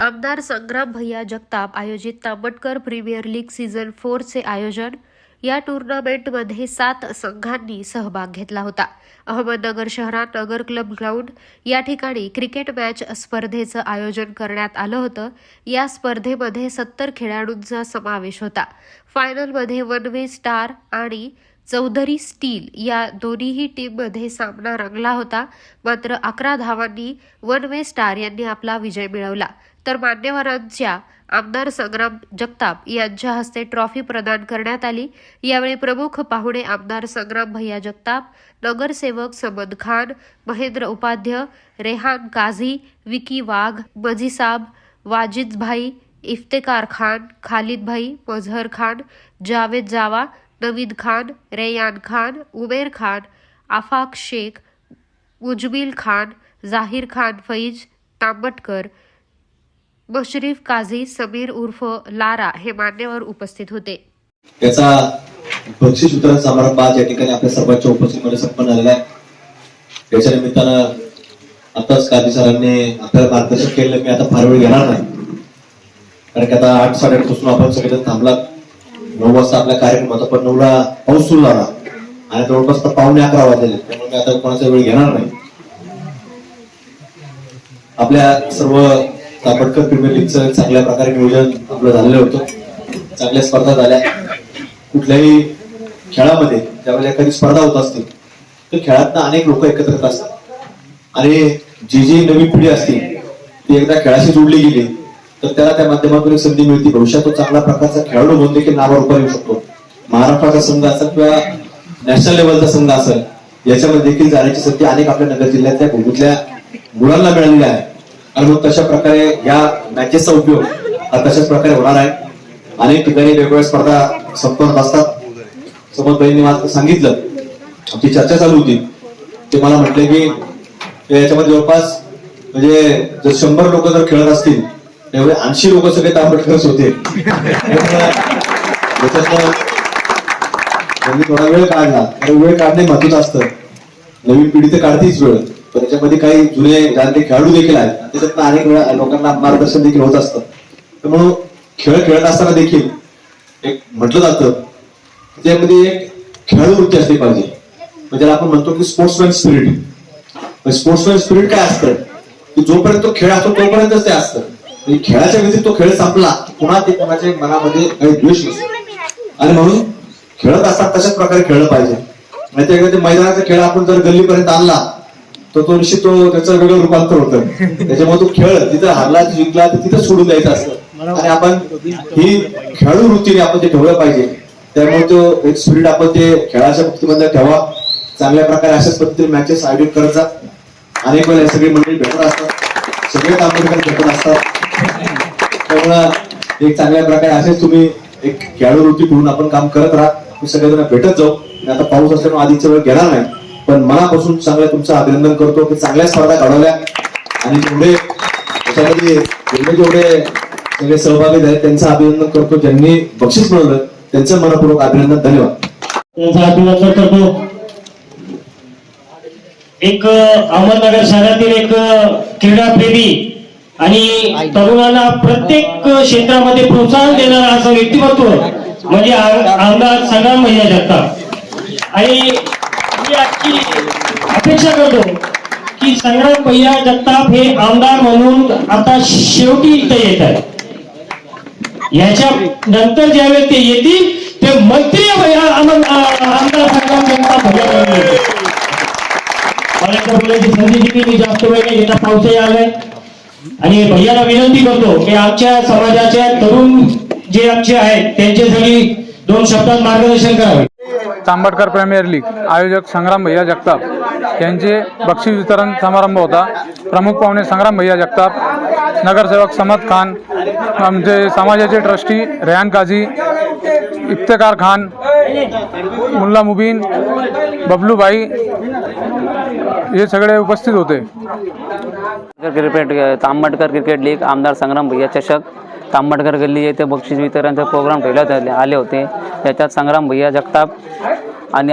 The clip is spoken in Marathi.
आमदार संग्राम भैया जगताप आयोजित तांबटकर प्रीमियर लीग सीझन फोरचे आयोजन. या टुर्नामेंटमध्ये सात संघांनी सहभाग घेतला होता. अहमदनगर शहरात नगर क्लब ग्राउंड या ठिकाणी क्रिकेट मॅच स्पर्धेचं आयोजन करण्यात आलं होतं. या स्पर्धेमध्ये सत्तर खेळाडूंचा समावेश होता. फायनलमध्ये वन वे स्टार आणि चौधरी स्टील या दोन्हीही टीममध्ये सामना रंगला होता. मात्र अकरा धावांनी वन वे स्टार यांनी आपला विजय मिळवला. तर मान्यवरांच्या आमदार संग्राम जगताप यांच्या हस्ते ट्रॉफी प्रदान करण्यात आली. यावेळी प्रमुख पाहुणे आमदार संग्राम भैया जगताप नगरसेवक समद खान महेंद्र उपाध्य रेहान काझी विकी वाघ मजीसाब वाजिद भाई इफ्तेकार खान खालिद भाई खान जावेद जावा नवीद खान रेयान खान उमेर खान आफाक शेख मुजमिल खान जाहीर खान फैज तांबटकर मशरीफ काझी समीर उर्फ लारा हे मान्यवर उपस्थित होते. याचा बक्षीस वितरण समारंभ आज या ठिकाणी आपल्या सर्वांच्या उपस्थितीमध्ये संपन्न झालेला आहे. याच्या निमित्तानं आताच काझी सरांनी आपल्याला मार्गदर्शन केलं मी आता फार वेळ घेणार नाही. कारण की आता आठ साडेआठपासून आपण सगळेजण थांबलात. नऊ वाजता आपला कार्यक्रम होता पण नऊला पाऊस सुरू झाला. आणि जवळपास तर पावणे अकरा वाजले. त्यामुळे मी आता कोणाचा वेळ घेणार नाही. आपल्या सर्व तापटकर प्रीमियर लीगचं चांगल्या प्रकारे नियोजन आपलं झालेलं होतं. चांगल्या स्पर्धा झाल्या. कुठल्याही खेळामध्ये ज्यावेळेला एखादी स्पर्धा होत असते तर खेळात अनेक लोक एकत्र येत असतात. आणि जी जी नवी पिढी असते ती एकदा खेळाशी जोडली गेली तर त्याला त्या माध्यमातून एक संधी मिळते. भविष्यात तो चांगल्या प्रकारचा खेळाडू म्हणून देखील नावावर उभा येऊ शकतो. महाराष्ट्राचा संघ असेल किंवा नॅशनल लेवलचा संघ असेल याच्यामध्ये देखील जाण्याची संधी अनेक आपल्या नगर जिल्ह्यातल्या भूमीतल्या मुलांना मिळालेली आहे. आणि मग तशा प्रकारे या मॅचेसचा उपयोग हा तशाच प्रकारे होणार आहे. अनेक ठिकाणी वेगवेगळ्या स्पर्धा संपन्न असतात. समजबाईंनी मला सांगितलं आमची चर्चा चालू होती. ते मला म्हटले की याच्यामध्ये जवळपास म्हणजे जर शंभर लोक जर खेळत असतील त्यामुळे ऐंशी लोक सगळे तांबटकरच होते. त्यांनी थोडा वेळ काढला. कारण वेळ काढणे महत्वाचं असतं. नवीन पिढी तर काढतेच वेळ. पण त्याच्यामध्ये काही जुने जाणते खेळाडू देखील आहेत. त्याच्यातनं अनेक वेळा लोकांना मार्गदर्शन देखील होत असतं. तर म्हणून खेळ खेळत असताना देखील एक म्हटलं जातं त्यामध्ये एक खेळाडू वृत्ती असली पाहिजे. म्हणजे आपण म्हणतो की स्पोर्ट्समॅन स्पिरिट स्पोर्ट्समॅन स्पिरिट काय असतं? की जोपर्यंत खेळ असतो तोपर्यंतच ते असतं. खेळाच्या व्यतिरिक्त तो खेळ संपला कुणा पुन्हा ते कोणाच्या मनामध्ये काही द्वेष नसतो. आणि म्हणून खेळत असतात तशाच प्रकारे खेळलं पाहिजे. नाही तर ते मैदानाचा खेळ आपण जर गल्लीपर्यंत आणला तर तो निश्चित तो त्याचं वेगळं रूपांतर होतं. त्याच्यामुळे तो खेळ तिथं हारला जिंकला तर तिथं सोडून द्यायचा असतं. आणि आपण ही खेळाडू वृत्तीने आपण ते ठेवलं पाहिजे त्यामुळे तो एक स्पिरिट आपण ते खेळाच्या बाबतीमध्ये ठेवा. चांगल्या प्रकारे अशाच पद्धतीने मॅचेस आयोजित करत जा. अनेक वेळेला सगळी मंडळी भेटत असतात. सगळे कामगार भेटत असतात. तुम्हाला एक चांगल्या प्रकारे असेच तुम्ही एक खेळाडू वृत्ती करून आपण काम करत राहा सगळेजण भेटत जाऊ. आणि आता पाऊस असल्यामुळे आधीचा वेळ घेणार नाही. पण मनापासून चांगलं तुमचं अभिनंदन करतो की चांगल्या स्पर्धा घडवल्या. आणि जेवढे त्याच्यामध्ये जेवढे जेवढे सगळे सहभागी झाले त्यांचं अभिनंदन करतो. ज्यांनी बक्षीस मिळवलं त्यांचं मनपूर्वक अभिनंदन धन्यवाद. त्यांचं अभिनंदन करतो. एक अहमदनगर शहरातील एक क्रीडा प्रेमी आणि तरुणांना प्रत्येक क्षेत्रामध्ये प्रोत्साहन देणारा असं व्यक्तिमत्व म्हणजे आमदार संग्राम भैया जगताप आणि मी आजची अपेक्षा करतो की संग्राम भैया जगताप हे आमदार म्हणून आता शेवटी इथे येत आहेत याच्या नंतर ज्यावेळेस ते येतील ते मंत्री भैया आमदार संग्राम जगताप भैया. मला बोलायची संधी दिली मी जास्त वेळ घेता पावसाही आलाय. आणि भैयाला विनंती करतो की आमच्या समाजाच्या तरुण जे आमचे आहेत त्यांच्यासाठी दोन शब्दात मार्गदर्शन करावे. तांबटकर प्रीमियर लीग आयोजक संग्राम भैया जगताप यांचे बक्षीस वितरण समारंभ होता. प्रमुख पाहुणे संग्राम भैया जगताप नगरसेवक समद खान आमचे समाजाचे ट्रस्टी रेहान काझी इफ्तेकार खान मुल्ला मुबीन बबलूभाई हे सगळे उपस्थित होते. क्रिकेट तांबटकर क्रिकेट लीग आमदार संग्राम भैया चषक तांबटकर गल्ली येथे बक्षीस वितरणचा प्रोग्राम ठेवण्यात आले होते. त्याच्यात संग्राम भैया जगताप आणि